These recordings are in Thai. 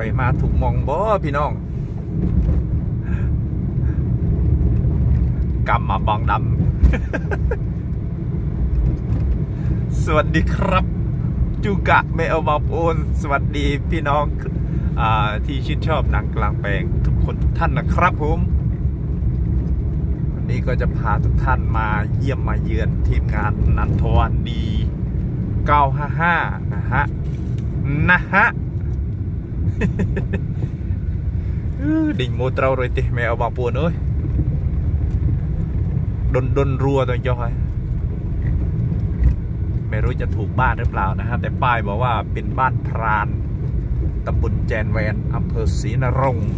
ข่อยมาถูกมองบ่พี่น้องกำมาบองดำสวัสดีครับ จูกะไม่เอามาโอนสวัสดีพี่น้องอที่ชื่นชอบหนังกลางแปลงทุกคนทุกท่านนะครับผมวันนี้ก็จะพาทุกท่านมาเยี่ยมมาเยือนทีมงานนันทวันดี 955 นะฮะ นะฮะ ดิ่งโมเตรา rồi tì mẹ ông bà buồn ơi đôn đôn rùa ตัวจอยไม่รู้จะถูกบ้านหรือเปล่านะฮะแต่ป้ายบอกว่าเป็นบ้านพรานตำบลแจนแวนอำเภอศรีนรงค์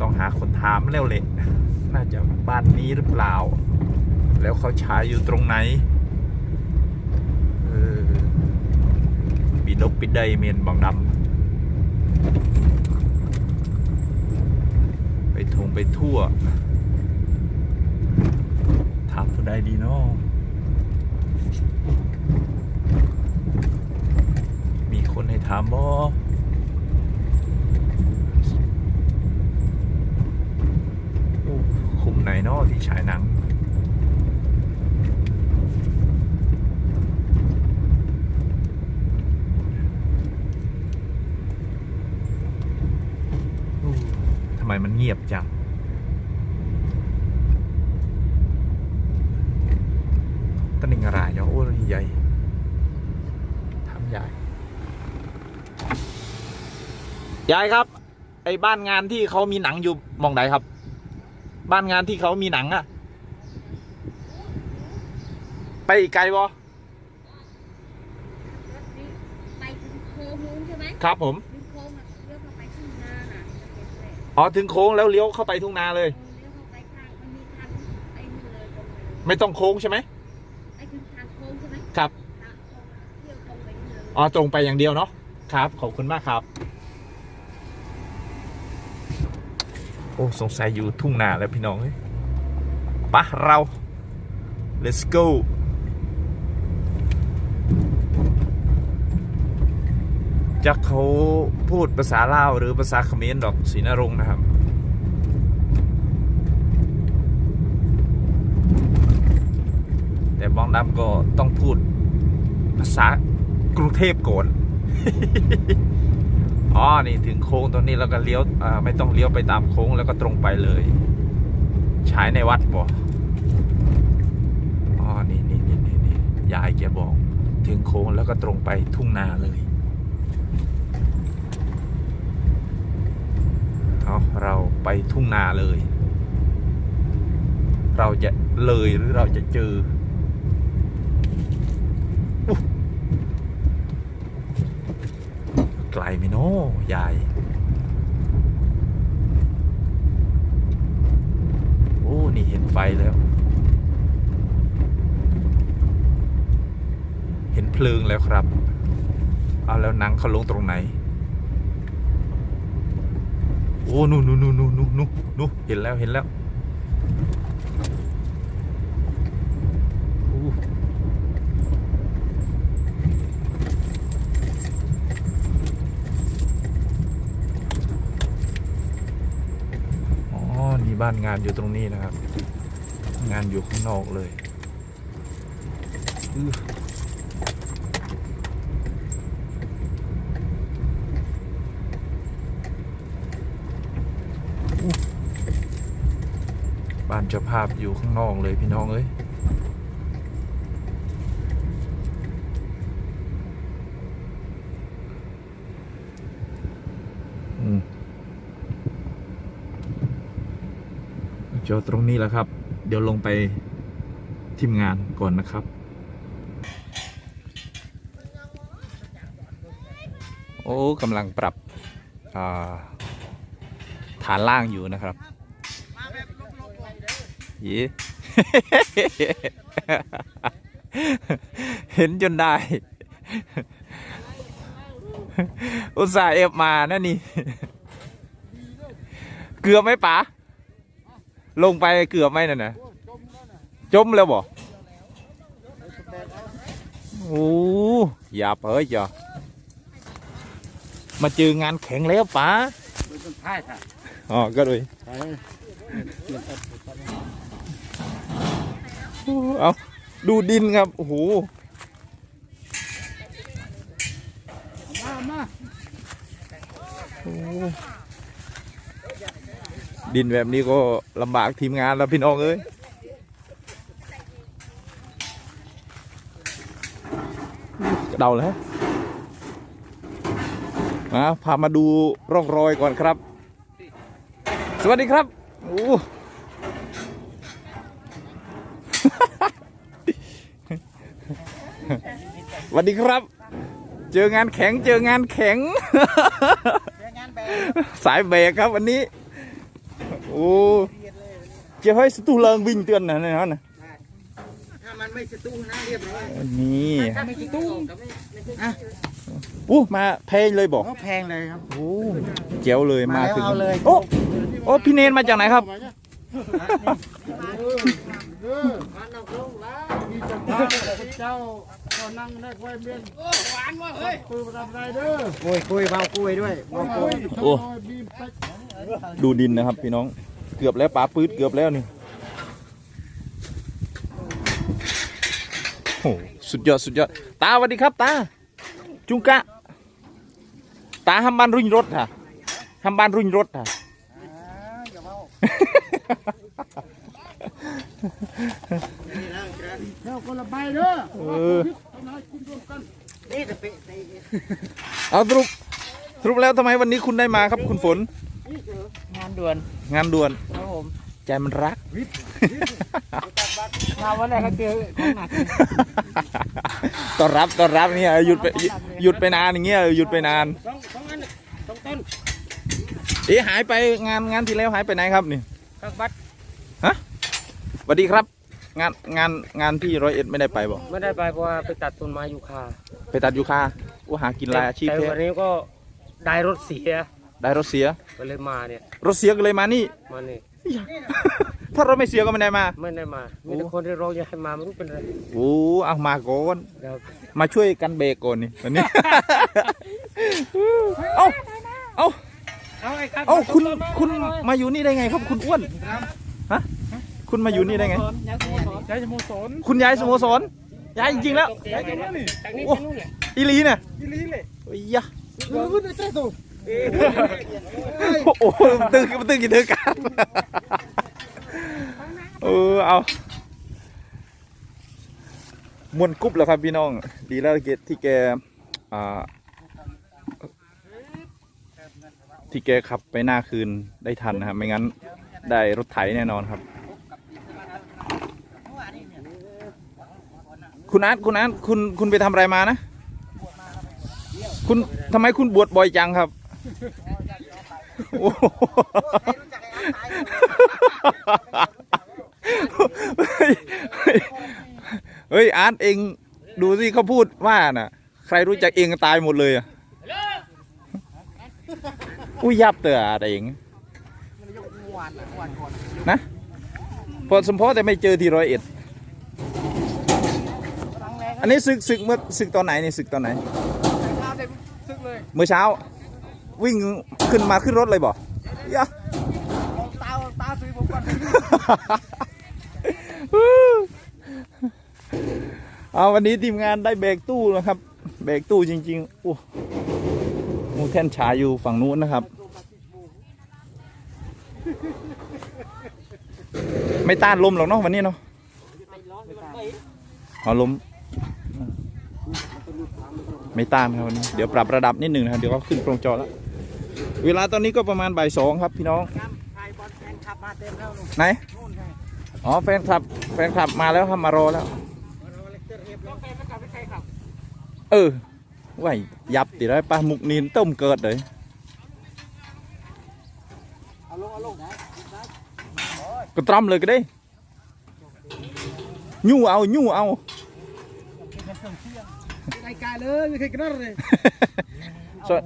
ต้องหาคนถามแล้วเลยน่าจะบ้านนี้หรือเปล่า แล้วเขาฉายอยู่ตรงไหนเออ ปีนกปีไดเมียนบางดำไปทงไปทั่วถามผู้ใดดีเนาะมีคนให้ถามบ่โอ้คุมไหนเนาะที่ฉายหนัง อู้ทำไมมันเงียบจังตะนิงอะไรเนาะโอ้ยใหญ่ทำใหญ่ยายครับ ไอ้บ้านงานที่เขามีหนังอยู่หมองไหนครับ บ้านงานที่เขามีหนังอะไปอีกไกลบ่รถนี้ไปถึงโค้งนู้นใช่ไหมครับผม อ๋อถึงโค้งแล้วเลี้ยวเข้าไปทุ่งนาเลย เลี้ยวเข้าไปทางมันมีทางไอ้นี่เลยตรงไปเลยไม่ต้องโค้งใช่ไหมไอ้ถึงทางโค้งใช่ไหมครับทางโค้งเลี้ยวตรงไปนี่เลย อ๋อตรงไปอย่างเดียวเนาะครับ ขอบคุณมากครับ โอ้สงสัยอยู่ทุ่งนาแล้วพี่น้องเอ้ยปะเรา let's go จะเขาพูดภาษาลาวหรือภาษาเขมรดอกศรีนรงนะครับ แต่บองดำก็ต้องพูดภาษากรุงเทพก่อนอ๋อ นี่ถึงโค้งตรงนี้แล้วก็เลี้ยวไม่ต้องเลี้ยวไปตามโค้งแล้วก็ตรงไปเลยฉายในวัดบ่อ๋อ นี่นี่นี่นี่ยายแกบอก ถึงโค้งแล้วก็ตรงไปทุ่งนาเลยเอาเรา ไปทุ่งนาเลย เราจะเลยหรือเราจะเจอไกลไหมเนาะยาย โอ้ นี่เห็นไฟแล้ว เห็นเพลิงแล้วครับ เอาแล้วนังเขาลงตรงไหน โอ้นู่นนู่นนู่นนู่นนู่นนู่นเห็นแล้วเห็นแล้วอ๋อนี่บ้านงานอยู่ตรงนี้นะครับ งานอยู่ข้างนอกเลยอื้ออู้บ้านเจ้าภาพอยู่ข้างนอกเลยพี่น้องเอ้ยอืมจอดตรงนี้แหละครับ เดี๋ยวลงไปทีมงานก่อนนะครับ โอ้กำลังปรับฐานล่างอยู่นะครับ ยีเห็นจนได้ อุตส่าห์เอฟมานั่นนี่ เกือบไหมป๋าลงไปเกือบไหมนั่นนะจมแล้วบ่โอ้อย่าเผยจ้ะมาเจองานแข็งแล้วป๋าเป็นท้ายค่ะอ๋อก็เลยใช่ เอาดูดินครับ โอ้โหมามาโอ้ดินแบบนี้ก็ลำบากทีมงานแล้วพี่น้องเอ้ยกระเดาเลยมาพามาดูร่องรอยก่อนครับ สวัสดีครับโอ้ สวัสดีครับ เจองานแข็งเจองานแข็ง สายเบรกครับวันนี้ โอ้เจ้าให้สตูเลิงวิ่งเตือนนะเนี่ยนะถ้ามันไม่สตู้นะเรียบร้อยนี่ถ้าไม่สตู้อะอู้มาเพลงเลยบอกก็แพงเลยครับโอ้เจ๋วเลยมามาแล้วถึงเอาเลยโอ้โอ้พี่เนนมาจากไหนครับ มีจังเจ้าก็นั่งได้ไว้เมียนหวานว่ะเฮ้ยคุยมาทำไรเด้อคุยคุยเบาคุยด้วยเบาคุยโอ้ดูดินนะครับพี่น้องเกือบแล้วป๋าปื๊ดเกือบแล้วนี่โอ้สุดยอดสุดยอดตาสวัสดีครับตาจุงกะ ตาทำบ้านรุ่งรถค่ะทำบ้านรุ่งรถค่ะเจ้า คนละใบเด้อเออนี่จะเปะเอาสรุปสรุปแล้วทำไมวันนี้คุณได้มาครับคุณฝน งานด่วน งานด่วนครับผมใจมันรักมาวันแรกก็เจอของหนักต้อนรับต้อนรับเนี่ยหยุดไปหยุดไปนานอย่างเงี้ยหยุดไปนานสองสองอันสองต้นเอ๊ะหายไปงานงานที่แล้วหายไปไหนครับนี่ข้างบัดสวัสดีครับ งานงานงานที่ร้อยเอ็ดไม่ได้ไปบ่ไม่ได้ไปเพราะว่าไปตัดต้นไม้ยูคาไปตัดยูคาว่าหากินรายอาชีพแต่แท้วันนี้ก็ได้รถเสียได้รถเสีย ก็เลยมาเนี่ยรถเสียก็เลยมานี่มานี่ถ้ารถไม่เสียก็ไม่ได้มาไม่ได้มามีแต่คนที่ร้องอยากให้มาไม่รู้เป็นอะไรโอ้เอามาก่อนครับมาช่วยกันเบรกก่อนนี่วันนี้ เอ้าเอ้าเอาไอ้ครับเอ้าคุณคุณมาอยู่นี่ได้ไงครับคุณอ้วนฮะ คุณมาอยู่นี่ได้ไงใช้สโมสรคุณย้ายสโมสรย้ายจริงๆแล้วจากนี้จากนี้โอ้ไปนู่นเนี่ยอีหลีเนี่ยอีลีเลยโอ้ยยะเออไม่ใช่ตัวโอ้โหมันตึงมันตึงกี่เดือนกันเออเอามวนกรุ๊บแล้วครับพี่น้อง ดีแล้วเกที่แกอ่าที่แกขับไปหน้าคืนได้ทันนะครับ ไม่งั้นได้รถไถแน่นอนครับ คุณอาร์ตคุณอาร์ตคุณคุณไปทำอะไรมานะ คุณทำไมคุณบวชบ่อยจังครับโอ้โหเฮ้ยเฮ้ยอาร์ตเองดูสิเขาพูดว่าน่ะ ใครรู้จักเองตายหมดเลยอะอุ้ยยับเตออาร์ตเอง นะพอสมพอแต่ไม่เจอที่ร้อยเอ็ด อันนี้ศึกศึกเมื่อศึกตอนไหนนี่ศึกตอนไหนซึกเลยเมื่อเช้า วิ่งขึ้นมาขึ้นรถเลยบ่ยะตาตาซื้อผมก่อนเอาวันนี้ทีมงานได้เบรกตู้นะครับ เบรกตู้จริงๆโอ้หมูแท่นฉายอยู่ฝั่งนู้นนะครับ ไม่ต้านลมหรอกเนาะวันนี้เนาะเอาลม ไม่ต้านครับวันนี้เดี๋ยวปรับระดับนิดหนึ่งนะครับเดี๋ยวก็ขึ้นโครงจอแล้ว เวลาตอนนี้ก็ประมาณบ่ายสองครับพี่น้องไอ้บอลแฟนขับมาเต็มแล้วนู่นไหนนู่นไงอ๋อแฟนคลับแฟนคลับมาแล้วครับมารอแล้วเออไหวยับติได้ปลาหมุกนีนต้มเกิดเลยเอาลงเอาลงได้ก็ตรำเลยก็ได้ยู่เอายู่เอา ไอ้กายเลยไม่เคยกระโดดเลยส่วน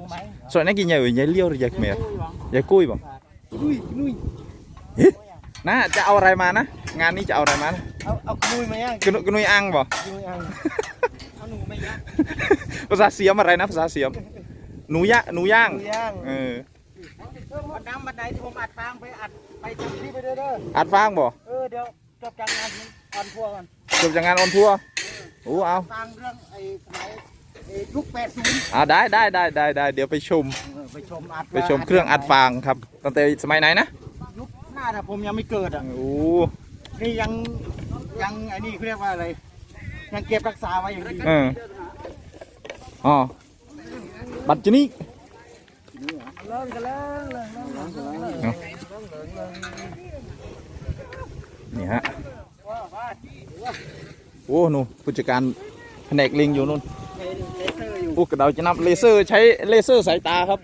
ส่วนนั้นกินใหญ่ใหญ่เลี้ยวหรือใหญ่เมียใหญ่กุ้ยบ่นุ้ยนุ้ยนะจะเอาอะไรมานะ งานนี้จะเอาอะไรมานะเอาเอานุ้ยมาย่างกระนุกระนุยอังบ่นุ้ยเอาเอาหนูไม่ย่างภาษาเสียมอะไรนะภาษาเสียมหนูย่างหนูย่างหนูย่างเออวันน้ำวันไหนที่ผมอัดฟางไปอัดไปทำคลิปไปเด้อเด้ออัดฟางบ่เออเดี๋ยวจบจากงานออนทัวร์ก่อนจบจากงานออนทัวร์ โอ้เอาฟังเรื่องไอ้สมัยไอ้ยุคแปดศูนย์อ่าได้ได้ได้ได้ได้เดี๋ยวไปชม ไปชมอัดไปชมเครื่องอัดฟางครับ ตั้งแต่สมัยไหนนะยุคหน้าน่ะผมยังไม่เกิดอะโอ้นี่ยังยังไอ้นี่เขาเรียกว่าอะไร ยังเก็บรักษาไว้อย่างดีเอออ๋อบัตรจนี่เลิกกันแล้วเลิกแล้วเลิกแล้วนี่ฮะ โอ้หนูผู้จัดการแผนกลิงอยู่นู่นเลเซอร์อยู่พวกเราจะนับเลเซอร์ใช้เลเซอร์สายตาครับ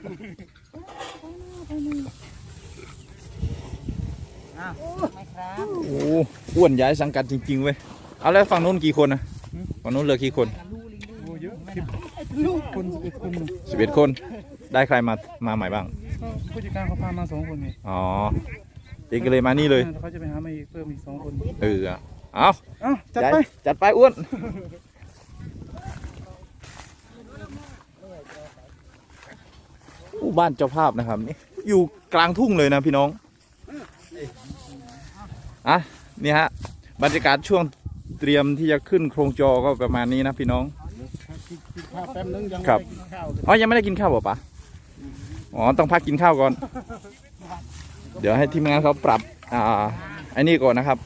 อ้าวไม่ครับโอ้อ้วนย้ายสังกัดจริงๆเว้ยเอาแล้วฝั่งนู้นกี่คนนะฝั่งนู้นเหลือกี่คนโอ้เยอะสิบคนสิบเอ็ดคนสิบเอ็ดคน ได้ใครมา มาใหม่บ้างก็ผู้จัดการเขาพามาสองคนไงอ๋อเองก็เลยมานี่เลย เขาจะไปหามาอีกเพิ่มอีกสองคน เออ เอาเอาเอ้าจัดไปย้ายจัดไปอ้วนอู้บ้านเจ้าภาพนะครับนี่อยู่กลางทุ่งเลยนะพี่น้องอะนี่ฮะบรรยากาศช่วงเตรียมที่จะขึ้นโครงจอก็ประมาณนี้นะพี่น้องกินข้าวแป๊บนึงยังครับไม่ได้กินข้าวเลยอ๋อยังไม่ได้กินข้าวเหรอปะอ๋อต้องพักกินข้าวก่อน เดี๋ยวให้ทีมงานเขาปรับอ่าไอ้นี่ก่อนนะครับ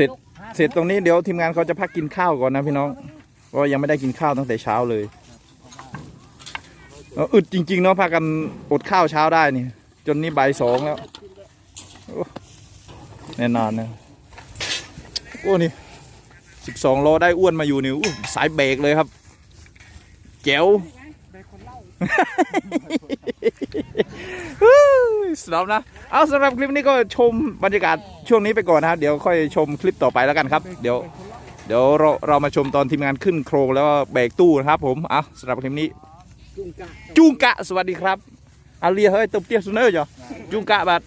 สร็จเสร็จตรงนี้เดี๋ยวทีมงานเขาจะพักกินข้าวก่อนนะพี่น้องเพราะยังไม่ได้กินข้าวตั้งแต่เช้าเลยอึดจริง ๆ เนาะพากันอดข้าวเช้าได้นี่ จนนี่บ่ายสองแล้วโอ้แน่นอนนะโอ้นี่สิบสองโลได้อ้วนมาอยู่นี่สายเบรกเลยครับแจ๋วสำหรับนะ เอาสำหรับคลิปนี้ก็ชมบรรยากาศช่วงนี้ไปก่อนนะครับเดี๋ยวค่อยชมคลิปต่อไปแล้วกันครับ เดี๋ยวเดี๋ยวเราเรามาชมตอนทีมงานขึ้นโครงแล้วก็เบรกตู้นะครับผมเอาสำหรับคลิปนี้จุงกะจุงกะสวัสดีครับอาเลียเฮ้ยตบเตี้ยสุนเนอร์จ้ะจุงกะบัด